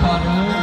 ค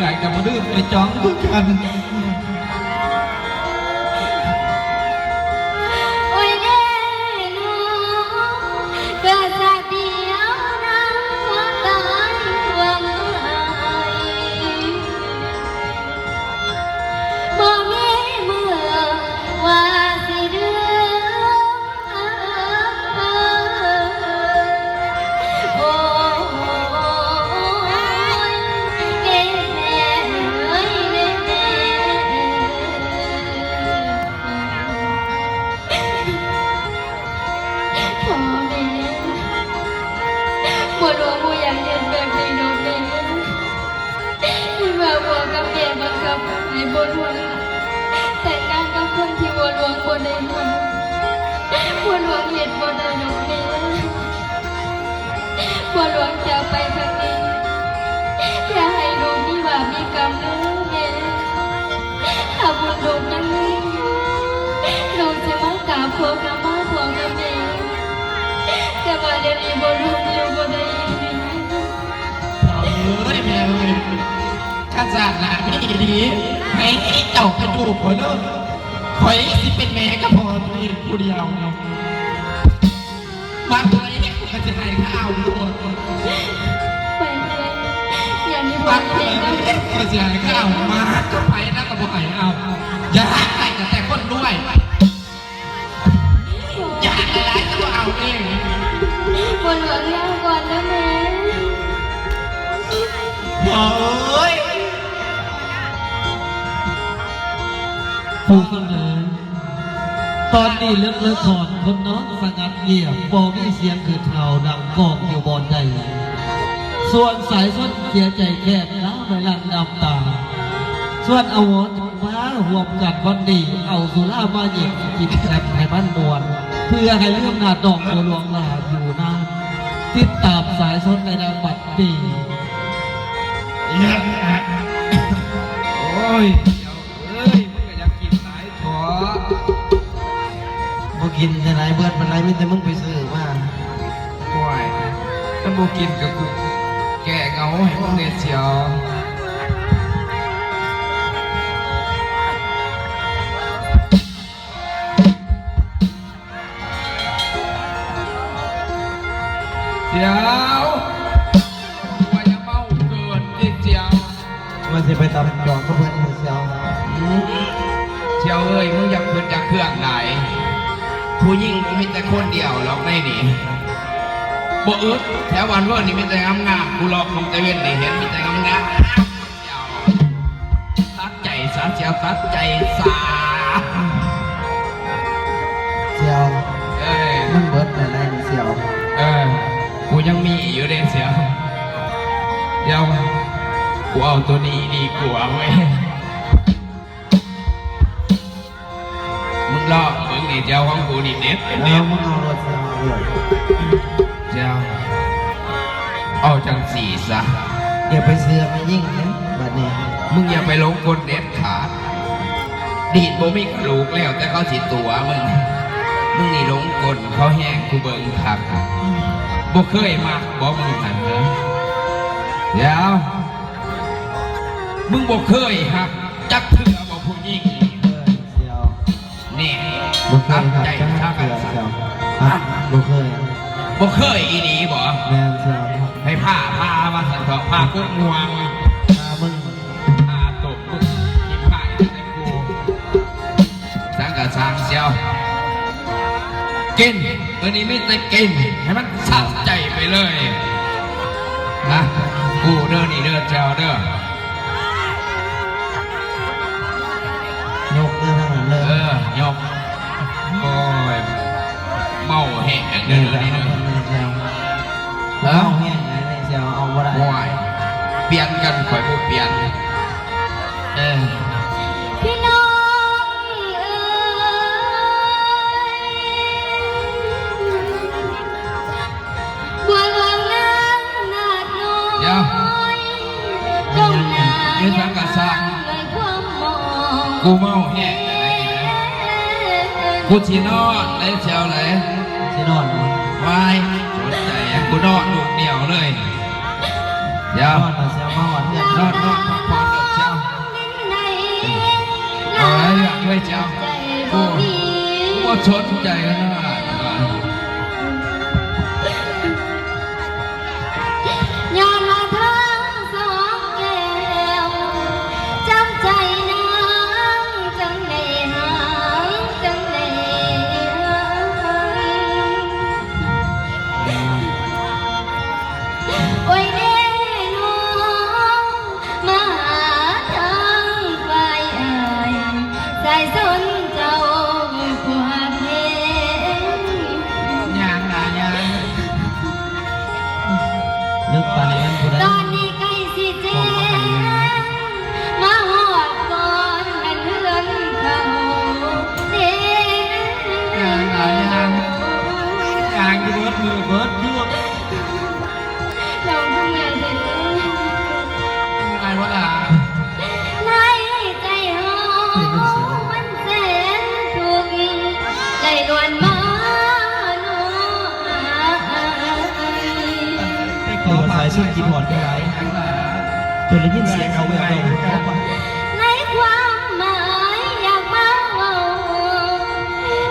อยากจะมาดื้อไปจ้องทุกกัน คับให้บนหัวแต่งงานกับคนที่บัวหลวงบนในหัวบัวหลวงเห็นบนในน้องแม่บัวหลวงจะไปทางนี้อย่าให้ลูกมีบามีกรรมนะแม่ถ้าบุญลูกยังมีลูกจะมากราบพ่อกับมาพ่อกับแม่แต่ว่าเดี๋ยวนี้บ่รู้อยู่บ่ได้เอ้ยแม่เอ้ยข้าศาสนาไม่ดี ให้เจ้าเป็นลูกคนเลิกคอยสิเป็นแม่ก็พอตัวเองผู้เดียวเนาะมาไปกูก็จะให้ข้าวด้วยไปเลยอย่างนี้บ่มาไปได้นะก็จะให้ข้าวมาก็ไปนะก็บอกให้เอาอย่าให้แต่แต่คนด้วยอย่าให้ร้ายก็เอาเองบ่เหลือเรื่องก่อนนะแม่พ่อเอ้ย ผู้คนเลยตอนนี้เลิกเลิกถอนคนน้องสงัดเงียบบอมีเสียงคือเท่าดังกองอยู่บอนใด ส่วนสายส้นเสียใจแค่น้ำไม่ลังดำตา ส่วนอวอนฟ้าหวมกันวันดีเอาสุรามาหยิบจิบแซบให้มันมวน เพื่อให้เรื่องนาดอกบัวหลวงลาอยู่นานติดตามสายส้นในนางบัดดียังไงโอ้ย กินจะไหนเบิดมันไรมีแต่มึงไปซื้อมาห่วยถ้าบ่กินก็กูแก่เงาให้มึงเด็ดเสียวเดี๋ยวว่าอย่าเมาเกินที่เจียวมันสิไปตำจองก็เพิ่นเสียวเจียวเอ้ยมึงอยากเพิ่นจากเครื่องไหน ผู้หญิงบ่มีแต่คนเดียวหรอกในนี่บ่อึดแถววันเวอร์นี่มีแต่งามงามกูหลอกมึงแต่เว้นนี่เห็นมีแต่งามงามตัดใจสาเจียวตัดใจสาเสียวเอ้ยมันเบิดอะไรเสียวเออกูยังมีอยู่เด้เสียวเดี๋ยวกูเอาตัวนี้ดีกว่าเว้ยมึงหลอก นี่เจ้าของกูนี่เด็ดเป็นแล้เด็วดมึงเอารถเสียวเอารถเจ้า เอาจังสีซะ อย่าไปเสือไม่ยิ่งนะบัดนี้มึงอย่าไปหลงกลเด็ดขาด ดีดบ่มีกระลูกแล้วแต่เขาสิตัวมึง มึงนี่หลงกลเขาแห้งกูเบิ่งคักบ่เคยมากบ่มึงหันเหรอเดี๋ยวมึงบ่เคยหักจักเถื่อบ่ผู้หญิงเออเสียวนี่ บ่เคยครับใจจ้ากันยวซะเสียวฮะบ่เคยบ่เคยอีนีบ่แม่นเสียวให้ผ้าผ้ามาสันเถาะผ้ากุ๊กงวงตามึงผ้าตกกุ๊กกินผ้าอยู่ในกูสังกะสร้างเสียวกินวันนี้ไม่ได้กินให้มันสะใจไปเลยนะกูเด้อนี่เด้อเจ้าเด้อยกเรื่องทั้งนั้นเลยเออยก เมาแห้งเด้นี่อแหละนี่เพิ่เด้อนเลยเสียวแล้เอาวแห้งไงนี่เสียวเอาบ่ได้วายเปลี่ยนกันข่อยบ่เปลี่ยนเออพี่น้องเอ๋ยบัวหลวงนางนาดน้อยจงนายด้วยความมองกูเมาแห้งจังไดนี่นะ กูสินอนเลยเจ้าเลยสินอนบ่วายสนใจอะกูนอนลูกเดียวเลยเดี๋ยนวอนมาเสียวมาหวัดเพื่อนนอนนอนพักผ่อนเด้อเจ้าในเอาไว้เรื่องด้วยเจ้าใจบ่มีกูว่าสนใจกันนะ วสายสุดกินหอดไม่ไรจนได้ยินเสียงเขาแววๆในความหมายอยากมาเว้า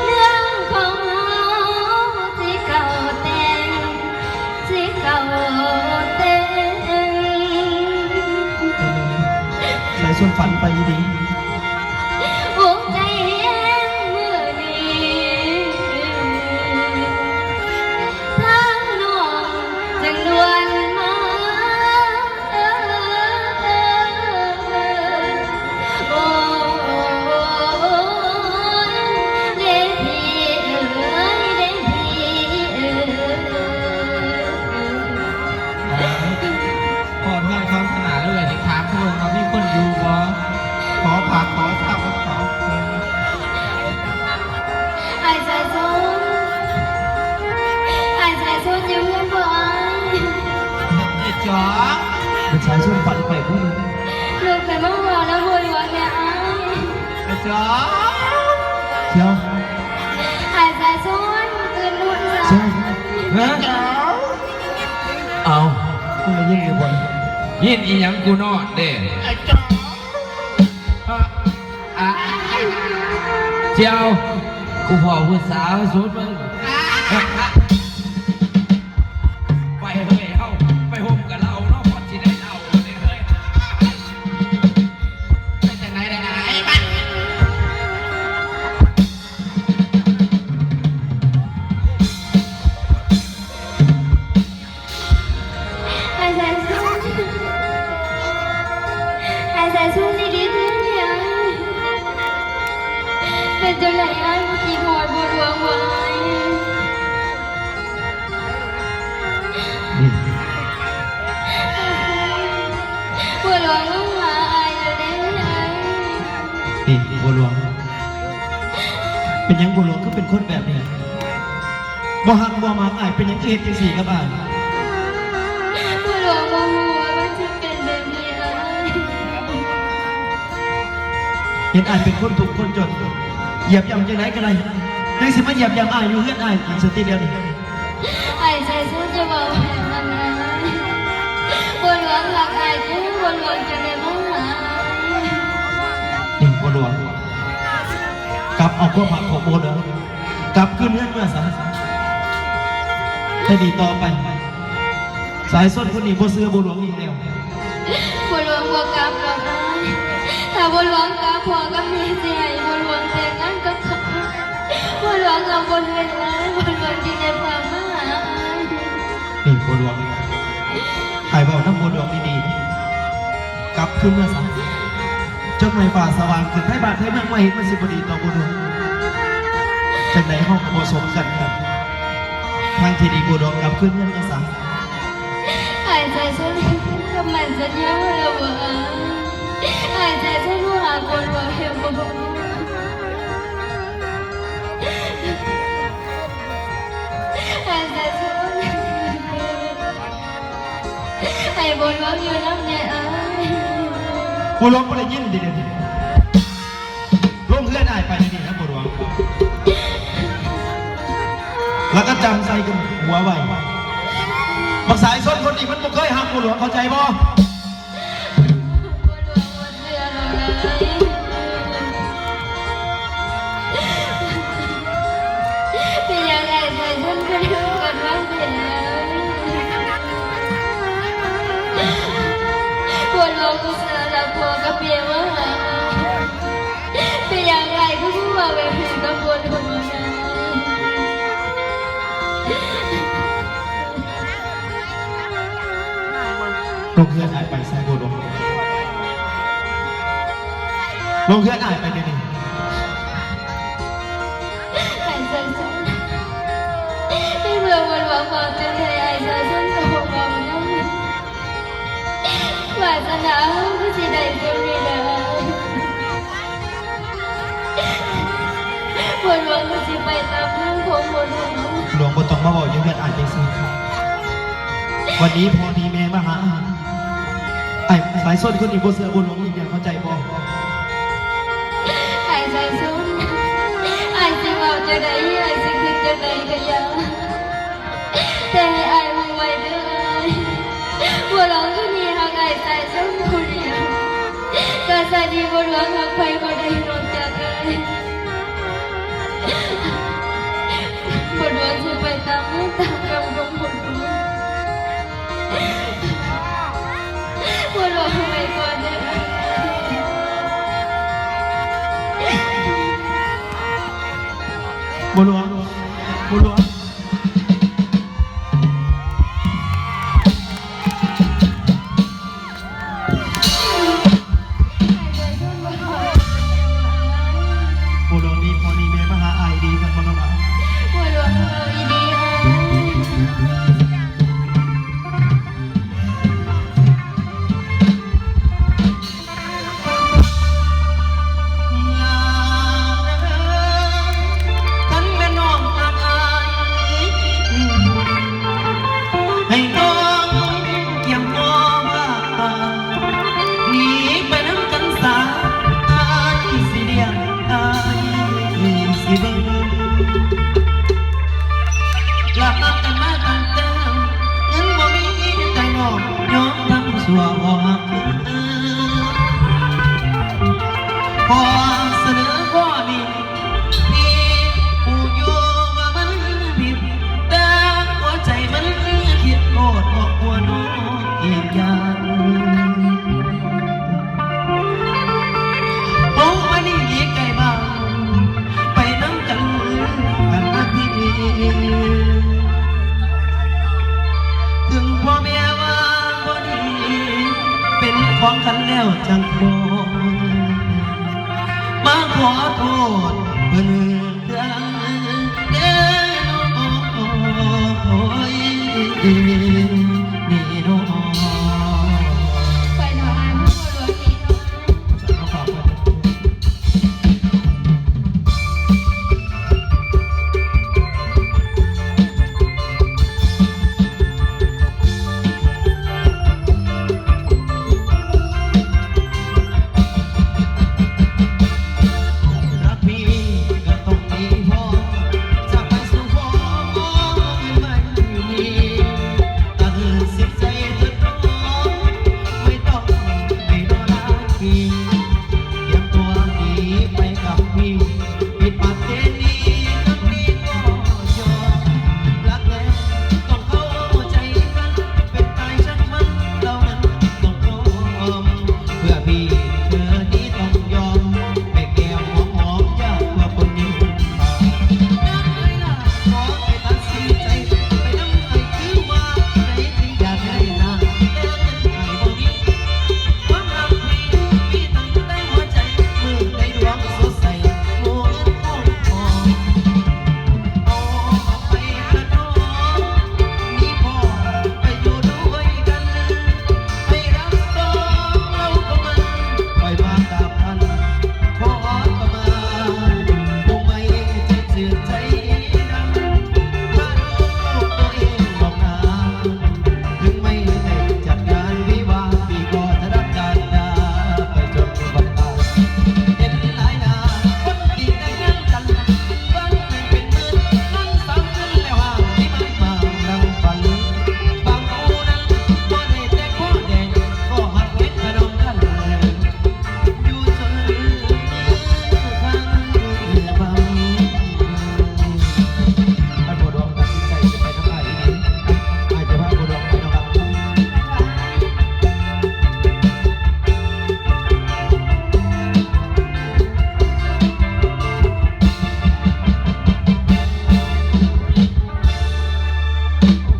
เรื่องของเฮาที่เก่าแต่งที่เก่าแต่ง สายส่วนฝันไปดี จ๋อป็นสายส่วนฝันไปพวกมึงลูกไปมาหาแล้วบัวหลวงเนี่ยไอ้จ๋อเชียวไอ้สายซ้อนคืนนุ่นสาเชียวฮะจ๋อเอากูเลยยิ่งอยู่บนยินอีหยังกูนอนเด้ไอ้จ๋ออะเจียวกูพอผู้สาวสุดมึง บัวหลวง เป็นหยังบัวหลวงก็เป็นคนแบบนี้บ่หักบ่มักอ้ายเป็นหยังเอ็ดจังสี่กับอ้ายบัวหลวงบ่ฮู้ว่ามันจะเป็นแบบนี้ไอ้เห็นอ้ายเป็นคนถูกข์คนจนเหยียบย่ำจังไดก็ได้ยังสิมาเหยียบย่ำอ้ายอยู่เฮือนอ้ายอีกสติเดียวนี่ เอาความหักของบัวหลวงกลับขึ้นเฮือนเมื่อสาให้ดีต่อไป สายส้นคนนี้บ่เสื้อบัวหลวงอีกแล้วบัวหลวงบ่กลับหรอกไอ้ถ้าบัวหลวงกลับพ่อกับแม่สิให้บัวหลวงแต่งงานกับเขาบัวหลวงเอาบัวเลยไอ้บัวหลวงที่ได้พามาหาไอ้นี่บัวหลวงหายเบาทั้งบัวหลวงดีๆกลับขึ้นเมื่อสา จนไม่ฝ่าสว่างขึ้นให้บาดให้มืองไม่เห็นมันสิบดีต่อบัวหลวงจากไหนห้องบัวสมกันครับทางที่ดีบัวหลวงกลับขึ้นเมื่อสาไอ้ใจสู้กับมันสัญญาแล้วว่าไอ้ใจสู้หาบัวหลวงให้บัวไอ้แต่สู้ไอ้บนว่าอยู่น้ำเนี่ยอ้บั วหลงบ่ได้ยินดีเด่นลงเพื่อนได้ไปนี่นะบัวหลวงแล้วก็จำใส่กันหัวไว้บักสายส้นคนนี้มันบ่เคยหักบัวหลวงเข้าใจบ่บนว่าเสือเราเลยเป็นยังไงใส่ฉันก็รู้กันว่าเสียบนว่ากูเสือ พอกับเพียงว่าเป็นยังไงก็พูดว่าแบบนี้กับบนหัวใจลงเพื่อนอายไปใส่บัวหลวงลงเพื่อนอายไปเดี๋ยวนี้ไอ้ใจฉันที่เมื่อวันวางความเจริญไอ้ใจฉันโตมาแล้ววาสนาก็สิได้ ไปตามเรื่องของบนวังหลวงบ่ต้องมาบอกอยังเพื่อนอายไปสิวันนี้พอดีแม่มาหาอาหารไอ้สายส้นคนนี้บ่เสือบัวหลวงอีกอย่างเข้าใจบ่ไอ้ใจฉันไอ้สิว่าจะได้ไอ้สิคือจะได้ก็ยังแต่ให้ไอ้มองไว้เด้อไอ้บัวหลวงก็มีหากไอ้ใจฉันคนเดียวกาสาดีบัวหลวงหากไปบ่ได้นอกจากไอ้ บัว ชั่วออกพอ ขอโทษเพิ่นเด้อโอ้ย